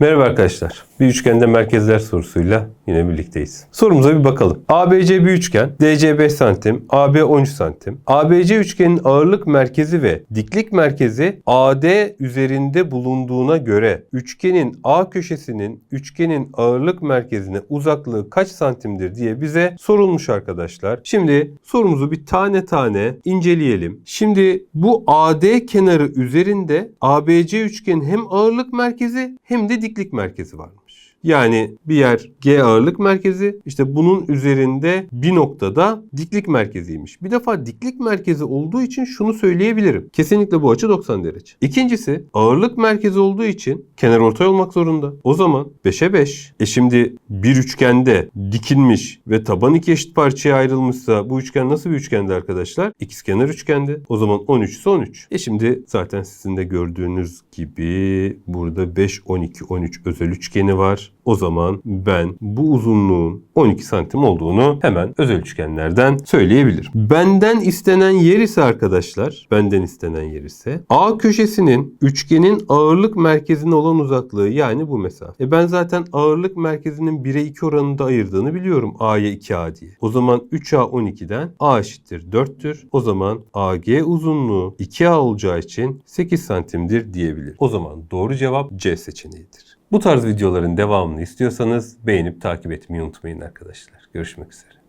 Merhaba arkadaşlar. Bir üçgende merkezler sorusuyla yine birlikteyiz. Sorumuza bir bakalım. ABC bir üçgen, DC 5 santim, AB 13 santim. ABC üçgenin ağırlık merkezi ve diklik merkezi AD üzerinde bulunduğuna göre üçgenin A köşesinin üçgenin ağırlık merkezine uzaklığı kaç santimdir diye bize sorulmuş arkadaşlar. Şimdi sorumuzu bir tane tane inceleyelim. Şimdi bu AD kenarı üzerinde ABC üçgenin hem ağırlık merkezi hem de diklik merkezi varmış. Yani bir yer G ağırlık merkezi işte bunun üzerinde bir noktada diklik merkeziymiş. Bir defa diklik merkezi olduğu için şunu söyleyebilirim. Kesinlikle bu açı 90 derece. İkincisi ağırlık merkezi olduğu için kenar ortay olmak zorunda. O zaman 5'e 5. E şimdi bir üçgende dikilmiş ve taban iki eşit parçaya ayrılmışsa bu üçgen nasıl bir üçgendi arkadaşlar? İkizkenar üçgendi. O zaman 13 ise 13. E şimdi zaten sizin de gördüğünüz gibi burada 5, 12, 13 özel üçgeni var. O zaman ben bu uzunluğun 12 santim olduğunu hemen özel üçgenlerden söyleyebilirim. Benden istenen yer ise arkadaşlar, benden istenen yer ise A köşesinin üçgenin ağırlık merkezine olan uzaklığı yani bu mesafe. E ben zaten ağırlık merkezinin 1'e 2 oranında ayırdığını biliyorum A'ya 2A diye. O zaman 3A 12'den A eşittir 4'tür. O zaman AG uzunluğu 2A olacağı için 8 santimdir diyebilirim. O zaman doğru cevap C seçeneğidir. Bu tarz videoların devamını istiyorsanız beğenip takip etmeyi unutmayın arkadaşlar. Görüşmek üzere.